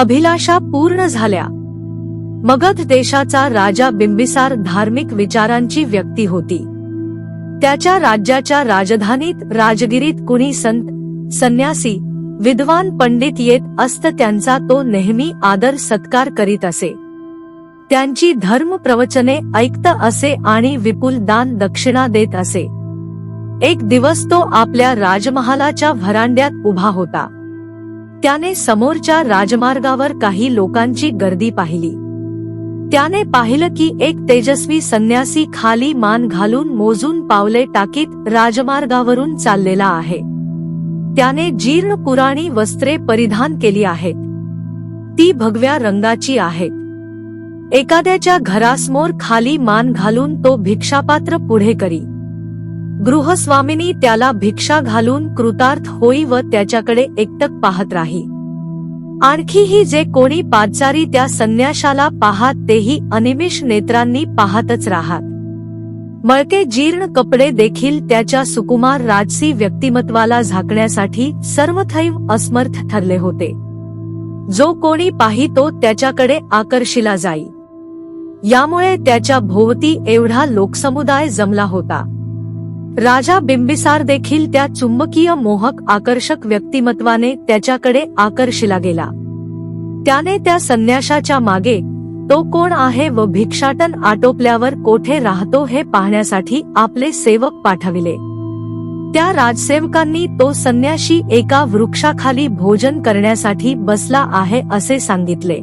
अभिलाषा पूर्ण झाल्या. मगध देशाचा राजा बिंबिसार धार्मिक विचारांची व्यक्ती होती. त्याच्या राज्याच्या राजधानीत राजगिरीत कुणी संत संन्यासी विद्वान पंडित येत असत त्यांचा तो नेहमी आदर सत्कार करीत असे. त्यांची धर्म प्रवचने ऐकत असे आणि विपुल दान दक्षिणा देत असे. एक दिवस तो आपल्या राजमहालाच्या व्हरांड्यात उभा होता. त्याने समोरच्या राजमार्गावर काही लोकांची गर्दी पाहिली. त्याने पाहिलं की एक तेजस्वी संन्यासी खाली मान घालून मोजून पावले टाकीत राजमार्गावरून चाललेला आहे. त्याने जीर्ण पुराणी वस्त्रे परिधान केली आहेत. ती भगव्या रंगाची आहेत. एखाद्याच्या घरासमोर खाली मान घालून तो भिक्षापात्र पुढे करी. गृहस्वामिनी त्याला भिक्षा घालून कृतार्थ होई व त्याच्याकडे एकटक पाहत राही. आणखीही जे कोणी पाचारी त्या संन्याशाला पाहात तेही अनिमिष नेत्रांनी पाहतच राहात. मळके जीर्ण कपडे देखील त्याच्या सुकुमार राजसी व्यक्तिमत्वाला झाकण्यासाठी सर्वथैव असमर्थ ठरले होते. जो कोणी पाहितो त्याच्याकडे आकर्षिला जाई. यामुळे त्याच्या भोवती एवढा लोकसमुदाय जमला होता. राजा बिंबिसार देखील त्या चुंबकीय मोहक आकर्षक व्यक्तिमत्वाने त्याच्याकडे आकर्षिला गेला. त्याने त्या संन्याशाच्या मागे तो कोण आहे व भिक्षाटन आटोपल्यावर कोठे राहतो हे पाहण्यासाठी आपले सेवक पाठविले. त्या राजसेवकांनी तो संन्याशी एका वृक्षाखाली भोजन करण्यासाठी बसला आहे असे सांगितले.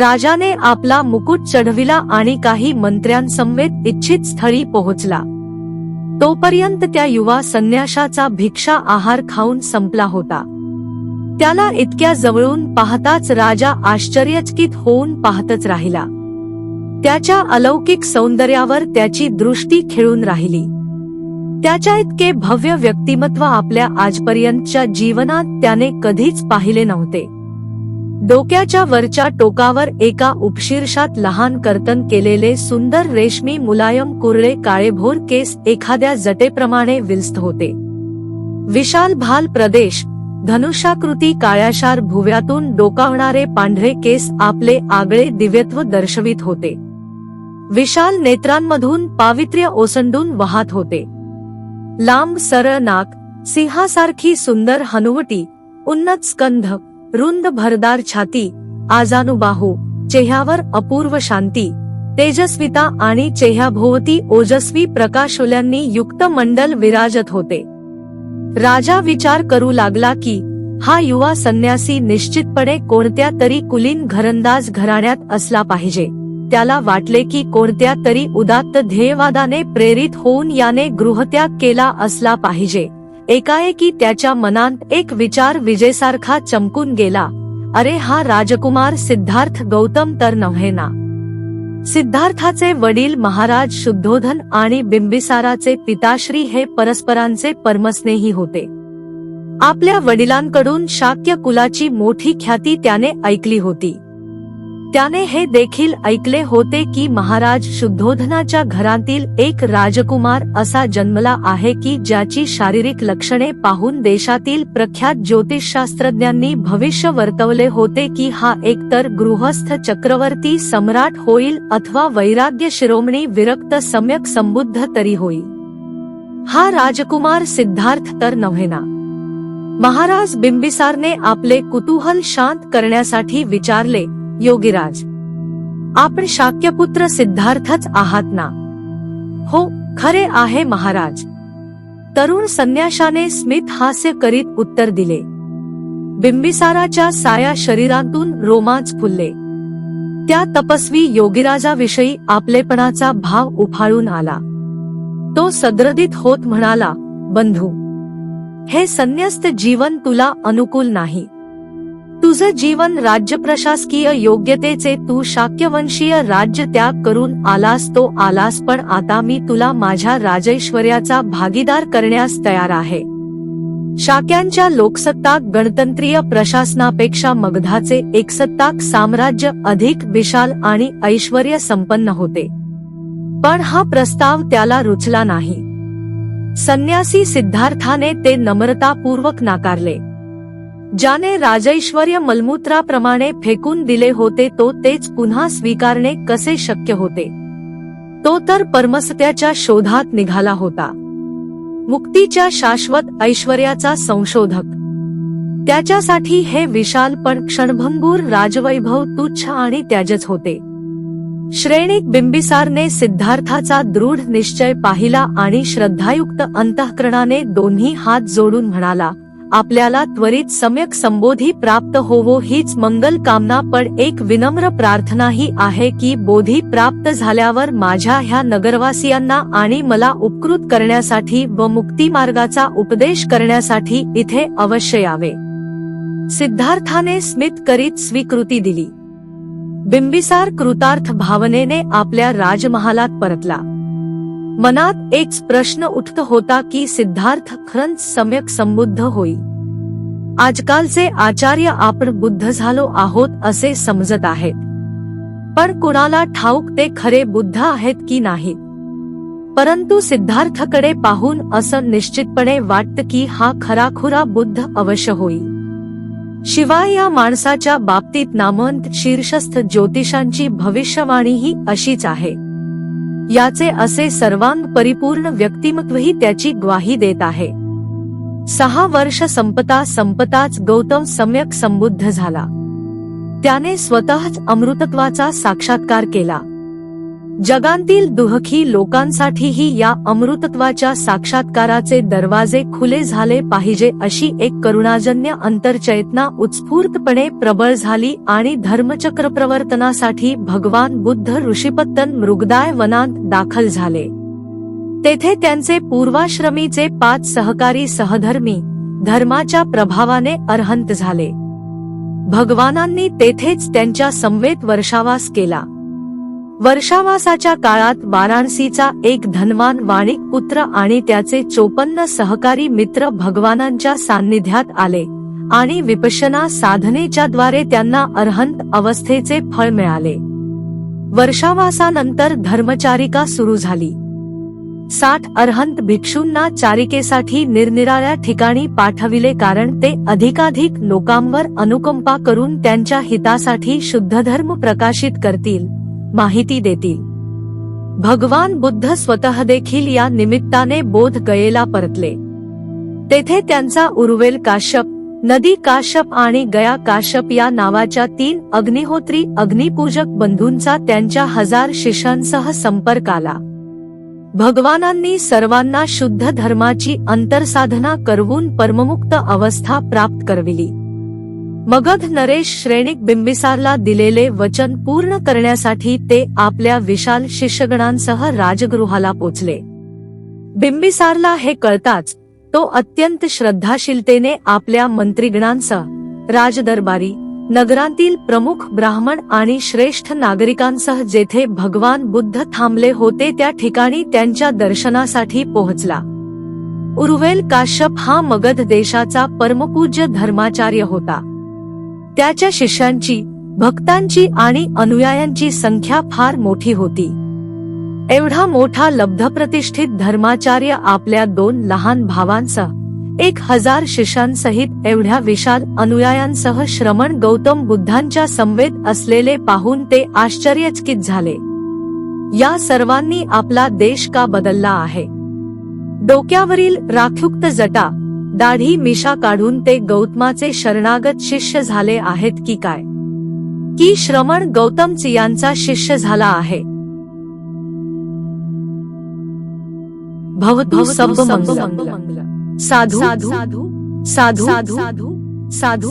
राजाने आपला मुकुट चढविला आणि काही मंत्र्यांसमवेत इच्छित स्थळी पोहोचला. तोपर्यंत त्या युवा संन्याशाचा भिक्षा आहार खाऊन संपला होता. त्याला इतक्या जवळून पाहताच राजा आश्चर्यचकित होऊन पाहतच राहिला. त्याच्या अलौकिक सौंदर्यावर त्याची दृष्टी खेळून राहिली. त्याच्या इतके भव्य व्यक्तिमत्व आपल्या आजपर्यंतच्या जीवनात त्याने कधीच पाहिले नव्हते. डोक्याच्या वरच्या टोकावर एका उपशीर्षात लहान कर्तन केलेले सुंदर रेशमी मुलायम कुरळे काळेभोर केस एखाद्या जटेप्रमाणे विलस्त होते. विशाल भाल प्रदेश धनुष्याकृती काळ्याशार भुव्यातून डोकावणारे पांढरे केस आपले आगळे दिव्यत्व दर्शवित होते. विशाल नेत्रांमधून पावित्र्य ओसंडून वाहत होते. लांब सरळ नाक सिंहासारखी सुंदर हनुवटी उन्नत स्कंध रुंद भरदार छाती आजानुबाहू चेह्यावर अपूर्व शांती तेजस्विता आणि चेह्याभोवती ओजस्वी प्रकाशोल्यांनी युक्त मंडल विराजत होते. राजा विचार करू लागला की हा युवा संन्यासी निश्चितपणे कोणत्या तरी कुलीन घरंदाज घराण्यात असला पाहिजे. त्याला वाटले की कोणत्या तरी उदात्त ध्येयवादाने प्रेरित होऊन याने गृहत्याग केला असला पाहिजे. एकाएकी त्याच्या मनात एक विचार विजेसारखा चमकून गेला. अरे हा राजकुमार सिद्धार्थ गौतम तर नव्हे ना सिद्धार्थाचे वडील महाराज शुद्धोधन आणि बिंबिसाराचे पिताश्री हे परस्परांचे परमस्नेही होते. आपल्या वडिलांकडून शाक्य कुलाची मोठी ख्याती त्याने ऐकली होती. त्याने हे देखील ऐकले होते की महाराज शुद्धोधनाच्या घरातील एक राजकुमार असा जन्मला आहे की ज्याची शारीरिक लक्षणे पाहून देशातील प्रख्यात ज्योतिषशास्त्रज्ञांनी भविष्य वर्तवले होते की हा एकतर गृहस्थ चक्रवर्ती सम्राट होईल अथवा वैराग्य शिरोमणी विरक्त सम्यक संबुद्ध तरी होईल. हा राजकुमार सिद्धार्थ तर नव्हे ना महाराज बिंबिसारने आपले कुतूहल शांत करण्यासाठी विचारले योगीराज आपण शाक्यपुत्र सिद्धार्थच आहात ना? हो खरे आहे महाराज. तरुण संन्याशाने स्मित हास्य करीत उत्तर दिले. बिंबिसाराच्या साया शरीरातून रोमांच फुलले. त्या तपस्वी योगीराजाविषयी आपलेपणाचा भाव उफाळून आला. तो सद्रदित होत म्हणाला बंधू हे संन्यस्त जीवन तुला अनुकूल नाही. तुझं जीवन राज्य प्रशासकीय योग्यतेचे तू शाक्यवंशीय राज्य त्याग करून आलास तो आलास पण आता मी तुला माझ्या राजैश्वर्याचा भागीदार करण्यास तयार आहे. शाक्यांच्या लोकसत्ताक गणतंत्रीय प्रशासनापेक्षा मगधाचे एकसत्ताक साम्राज्य अधिक विशाल आणि ऐश्वर्य संपन्न होते. पण हा प्रस्ताव त्याला रुचला नाही. संन्यासी सिद्धार्थाने ते नम्रतापूर्वक नाकारले. ज्याने राजैश्वर्य मलमूत्राप्रमाणे फेकून दिले होते तो तेच पुन्हा स्वीकारणे कसे शक्य होते? तो तर परमसत्याच्या शोधात निघाला होता. मुक्तीच्या शाश्वत ऐश्वर्याचा संशोधक. त्याच्यासाठी हे विशाल पण क्षणभंगूर राजवैभव तुच्छ आणि त्याजच होते. श्रेणीक बिंबिसारने सिद्धार्थाचा दृढ निश्चय पाहिला आणि श्रद्धायुक्त अंतःकरणाने दोन्ही हात जोडून म्हणाला आपल्याला त्वरित सम्यक संबोधी प्राप्त होवो हीच मंगल कामना पण एक विनम्र प्रार्थनाही आहे की बोधी प्राप्त झाल्यावर माझ्या ह्या नगरवासियांना आणि मला उपकृत करण्यासाठी व मुक्ती मार्गाचा उपदेश करण्यासाठी इथे अवश्य यावे. सिद्धार्थाने स्मित करीत स्वीकृती दिली. बिंबिसार कृतार्थ भावनेने आपल्या राजमहालात परतला. मनात एक प्रश्न उठत होता की सिद्धार्थ खरंच सम्यक संबुद्ध होईल आजकालचे आचार्य आपण बुद्ध झालो आहोत असे समजत आहेत. पण कुणाला ठाऊक ते खरे बुद्ध आहेत की नाही? परंतु सिद्धार्थकडे पाहून असं निश्चितपणे वाटतं की हा खराखुरा बुद्ध अवश्य होईल शिवाय या माणसाच्या बाबतीत नामंत शीर्षस्थ ज्योतिषांची भविष्यवाणीही अशीच आहे. याचे असे सर्वांग परिपूर्ण व्यक्तिमत्वही त्याची ग्वाही देत आहे. सहा वर्ष संपता संपताच गौतम सम्यक संबुद्ध झाला. त्याने स्वतःच अमृतत्वाचा साक्षात्कार केला. जगांतील दुःखी लोकांसाठीही या अमृतत्वाच्या साक्षात्काराचे दरवाजे खुले झाले पाहिजे अशी एक करुणाजन्य अंतरचेतना उत्स्फूर्तपणे प्रबळ झाली आणि धर्मचक्र प्रवर्तनासाठी भगवान बुद्ध ऋषीपत्तन मृगदाय वनांत दाखल झाले. तेथे त्यांचे पूर्वाश्रमीचे पाच सहकारी सहधर्मी धर्माच्या प्रभावाने अर्हंत झाले. भगवानांनी तेथेच त्यांच्या संवेत वर्षावास केला. वर्षावासाच्या काळात वाराणसीचा एक धनवान वाणिक पुत्र आणि त्याचे चोपन्न सहकारी मित्र भगवानांच्या सान्निध्यात आले आणि विपशना साधनेच्या द्वारे त्यांना अर्हंत अवस्थेचे फळ मिळाले. वर्षावासानंतर धर्मचारिका सुरू झाली. साठ अर्हंत भिक्षूंना चारिकेसाठी निरनिराळ्या ठिकाणी पाठविले कारण ते अधिकाधिक लोकांवर अनुकंपा करून त्यांच्या हितासाठी शुद्ध धर्म प्रकाशित करतील. माहिती देतील. भगवान बुद्ध स्वतः देखील या निमित्ताने बोध गयेला परतले. तेथे त्यांचा उर्वेल काश्यप नदी काश्यप आणि गया काश्यप या नावाच्या तीन अग्निहोत्री अग्निपूजक बंधूंचा त्यांच्या हजार शिष्यांसह संपर्क आला. भगवानांनी सर्वांना शुद्ध धर्माची अंतरसाधना करवून परममुक्त अवस्था प्राप्त करविली. मगध नरेश श्रेणिक बिंबिसारला दिलेले वचन पूर्ण करण्यासाठी ते आपल्या विशाल शिष्यगणांसह राजगृहाला पोचले. बिंबिसारला हे कळताच तो अत्यंत श्रद्धाशीलतेने आपल्या मंत्रीगणांसह राजदरबारी नगरांतील प्रमुख ब्राह्मण आणि श्रेष्ठ नागरिकांसह जेथे भगवान बुद्ध थांबले होते त्या ठिकाणी त्यांच्या दर्शनासाठी पोहोचला. उर्वेल काश्यप हा मगध देशाचा परमपूज्य धर्माचार्य होता. त्याच्या शिष्यांची भक्तांची आणि अनुयायांची संख्या फार मोठी होती. एवढा मोठा लब्धप्रतिष्ठित धर्माचार्य आपल्या दोन लहान भावांसह एक हजार शिष्यांसहित एवढ्या विशाल अनुयायांसह श्रमण गौतम बुद्धांच्या संवेद असलेले पाहून ते आश्चर्यचकित झाले. या सर्वांनी आपला देश का बदलला आहे? डोक्यावरील राखयुक्त जटा दाढी मिशा काढून ते गौतमाचे शरणागत शिष्य झाले आहेत की काय? की श्रमण गौतम यांचा शिष्य झाला आहे? भवतु सब मंगल साधू साधू साधू साधू साधू साधू